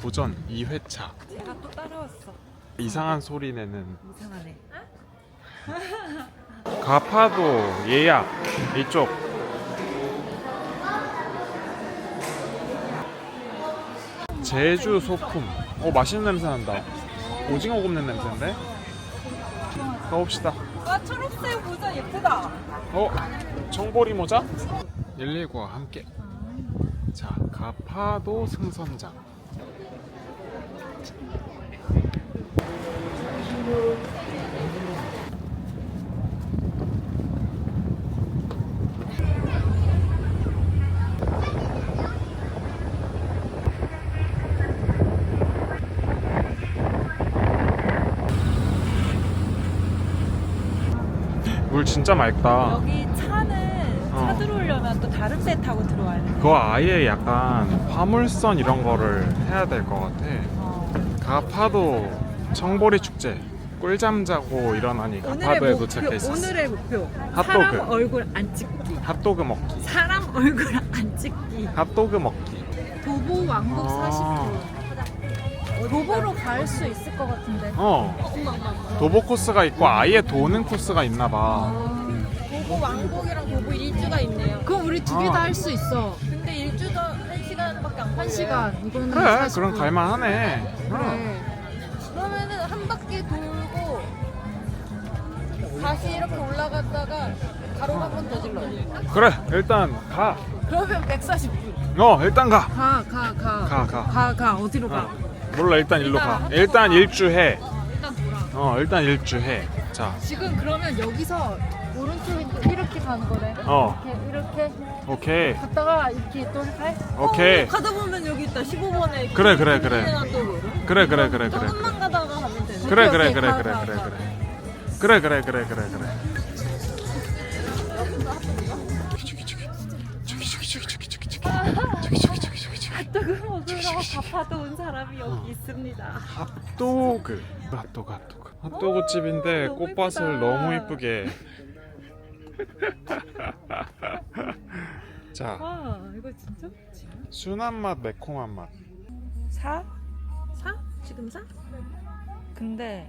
도전 2회차 제가 또 따라왔어. 이상한 소리 내는 이상하네. 가파도 예약 이쪽 제주 소품 어 맛있는 냄새 난다 오징어 굽는 냄새인데 가봅시다 아 초록색 모자 예쁘다. 어? 청보리 모자? 119와 함께 자 가파도 승선장 물 진짜 맑다 여기 차는 어. 차 들어오려면 또 다른 배 타고 들어와야 돼. 그거 아예 약간 화물선 이런 거를 해야 될 것 같아. 어. 가파도 청보리 축제 꿀잠 자고 일어나니 가파도에 도착했었어. 오늘의 목표. 핫도그. 사람 얼굴 안 찍기. 핫도그 먹기. 사람 얼굴 안 찍기. 핫도그 먹기. 도보 왕복 아. 40분. 도보로 갈 수 있을 것 같은데. 어. 도보 코스가 있고 아예 도는 코스가 있나 봐. 도보 왕복이랑 도보 일주가 있네요. 그럼 우리 두개 아. 다할수 있어. 한 걸려요. 시간. 이거는 그래, 40분. 그럼 갈만하네. 어. 그래. 그러면은 한 바퀴 돌고 다시 이렇게 올라갔다가 가로 한 번 더 질러요. 그래, 일단 가. 그러면 140분. 어, 일단 가. 가, 가, 가. 가, 가. 가, 가. 어디로 가? 어. 몰라, 일단 일로 가. 일단 일주해. 일단 돌아. 어, 일단 일주해. 자, 지금 그러면 여기서 오른쪽에 이렇게 가는 거래. 어. 이렇게, 이렇게 오케이. 갔다가 이렇게 또 해? 오케이. 가다 보면 여기 있다. 15번에. 그래, 그래, 그래. 그래, 그래, 그래, 그래. 조금만 가다가 가면 되네. 그래 그래. 그래 가, 그래 가, 그래 가. 그래 그래 그래 그래 그래 그래 핫도그 먹으러 가파도 온 사람이 여기 있습니다. 핫도그 핫도그 핫도그 핫도그 집인데 너무 꽃밭을. 너무 이쁘게 자 와 이거 진짜 좋지. 순한 맛 매콤한 맛 사? 사? 지금 사? 근데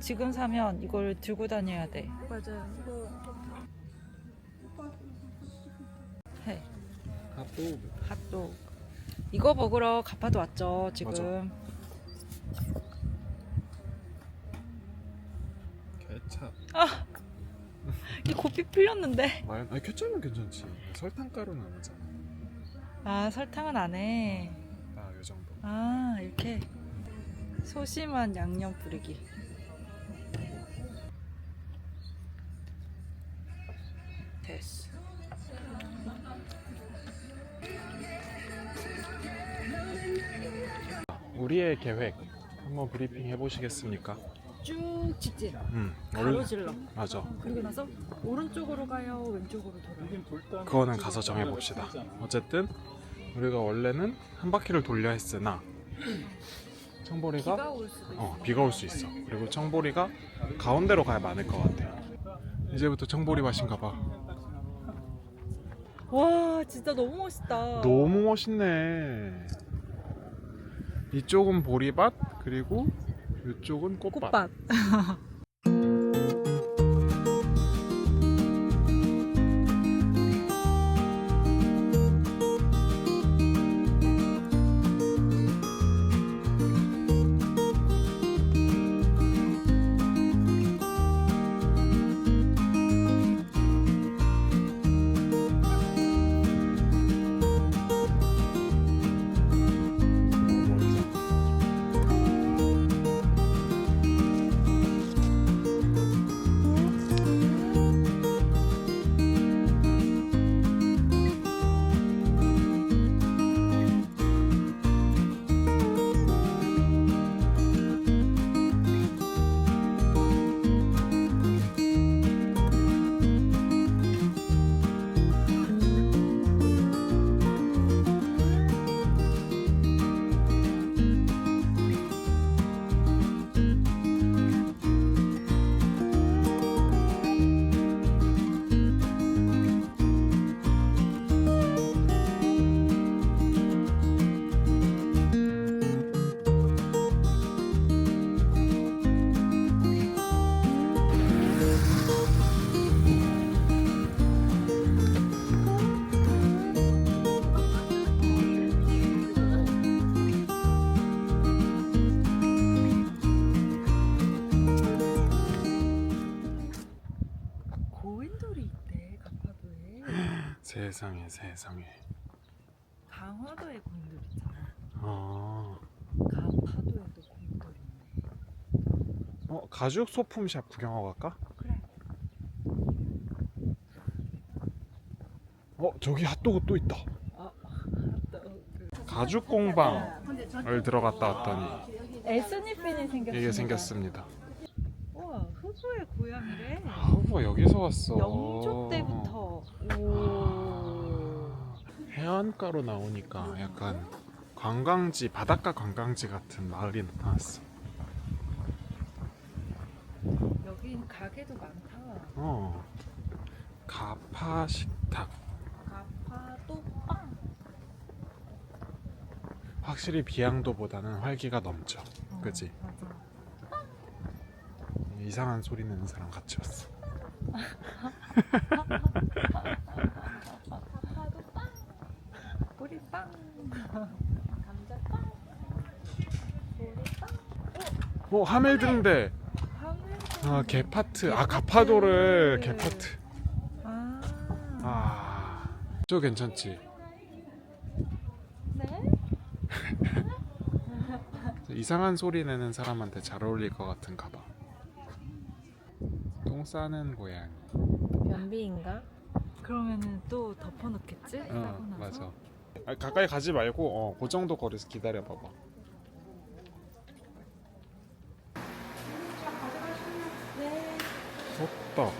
지금 사면 이걸 들고 다녀야 돼. 맞아요. 해. 핫도그 핫도그. 이거 먹으러 가파도 왔죠 지금. 케찹 아, 이 고삐 풀렸는데. 말 아니 케찹은 괜찮지 설탕 가루는 아니잖아 아 설탕은 안 해. 아이 정도 아 이렇게 소심한 양념 뿌리기. 됐어. 우리의 계획 한번 브리핑 해보시겠습니까? 쭉 직진. 음 가로질러. 맞아 그리고 나서 오른쪽으로 가요, 왼쪽으로 돌아요. 그거는 가서 정해 봅시다. 어쨌든 우리가 원래는 한 바퀴를 돌려 했으나 청보리가 비가 올 수도 있어. 어, 비가 올 수 있어. 그리고 청보리가 가운데로 가야 많을 것 같아. 이제부터 청보리 밭인가 봐. 와 진짜 너무 멋있다. 너무 멋있네. 이쪽은 보리밭 그리고 이쪽은 꽃밭. 꽃밭. 세상에 세상에. 강화도에 곰돌 있잖아. 아, 가파도에도 곰돌 있네. 어 가죽 소품샵 구경하고 갈까? 그래. 어 저기 핫도그 또 있다. 아, 가죽 공방을 들어갔다 왔더니 에스니핀이 생겼습니다. 이게 생겼습니다. 후보의 고향이래. 아, 후보 여기서 왔어. 영조 때부터. 오. 해안가로 나오니까 약간 관광지 바닷가 관광지 같은 마을이 나타났어. 여긴 가게도 많다. 어. 가파 식탁. 가파도 빵. 확실히 비양도보다는 활기가 넘쳐. 어, 그지? 맞아. 이상한 소리 내는 사람 같이 왔어. 가파도 빵. 뿌리빵. 감자빵. 보리빵. 어 하멜등대. 하늘. 아 개파트. 아 가파도를 개파트. 아. 아. 저 괜찮지? 네? 이상한 소리 내는 사람한테 잘 어울릴 것 같은가 봐. 똥 싸는 고양이. 변비인가? 그러면은 또 덮어놓겠지? 싸고 어, 나서? 맞아. 아, 가까이 가지 말고 어, 그 정도 거리에서 기다려 봐봐. 호떡.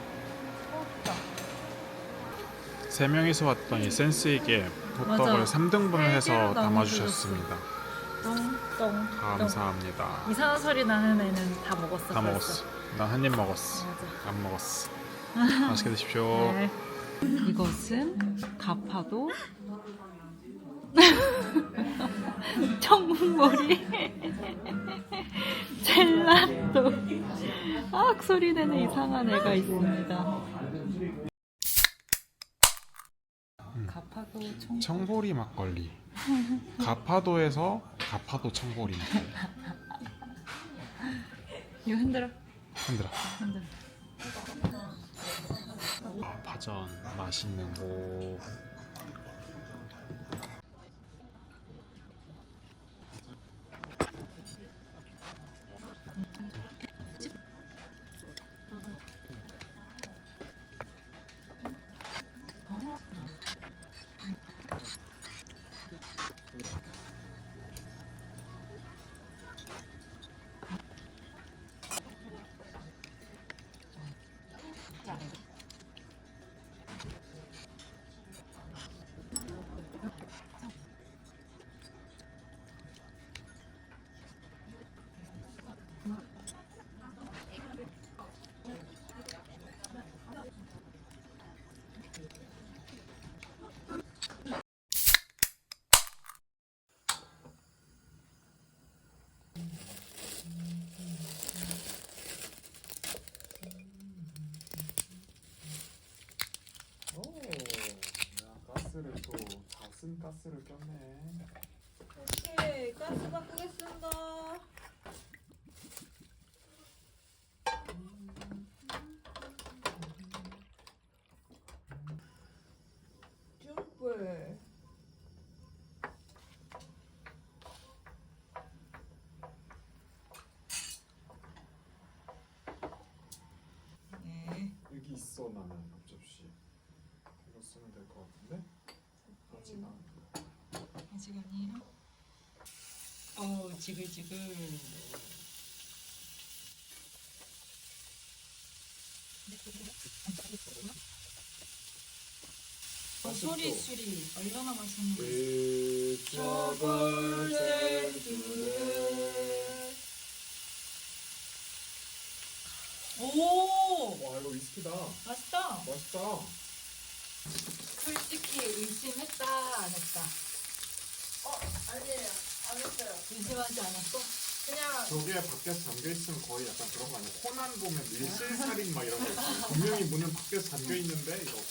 세 명이서 왔더니 센스 있게 호떡을 맞아. 3등분을 해서 세 개로 담아 주셨습니다. 똥똥. 감사합니다. 이상한 소리 나는 애는 다 먹었어. 다 벌써. 먹었어. 난 한 입 먹었어. 맞아. 안 먹었어. 맛있게 드십시오. 네. 이것은 가파도 청문머리 젤라또 악 소리 내는 이상한 애가 있습니다. 가파도 청 청보리 막걸리. 가파도에서 가파도 청보리 막걸리. 이거 흔들어 흔들어. 흔들어. 아, 파전 맛있는 거. 가슴 가스를 꼈네. 오케이 가스 바꾸겠습니다. 쭈불. 네. 여기 있어 나는 접시. 이거 쓰면 될 것 같은데? 안. 아직 아니에요? 어우 지글지글 어, 소리 소리 얼마나 맛있는지 오와 이거 위스키다. 맛있다 맛있다. 의심했다 안 했다 아니에요. 안 했어요. 의심하지 않았어? 그냥 저게 밖에서 잠겨 있으면 거의 약간 그런 거 아니야? 코난 보면 밀실살인 막 이런 거. 분명히 문은 밖에서 잠겨 있는데 이러고.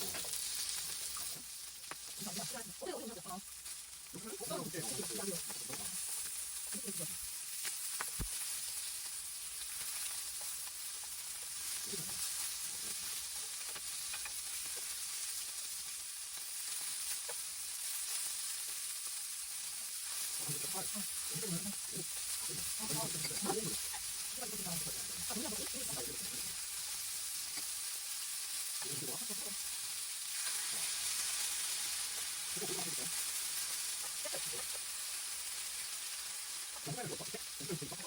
쇠랑 쇠 사이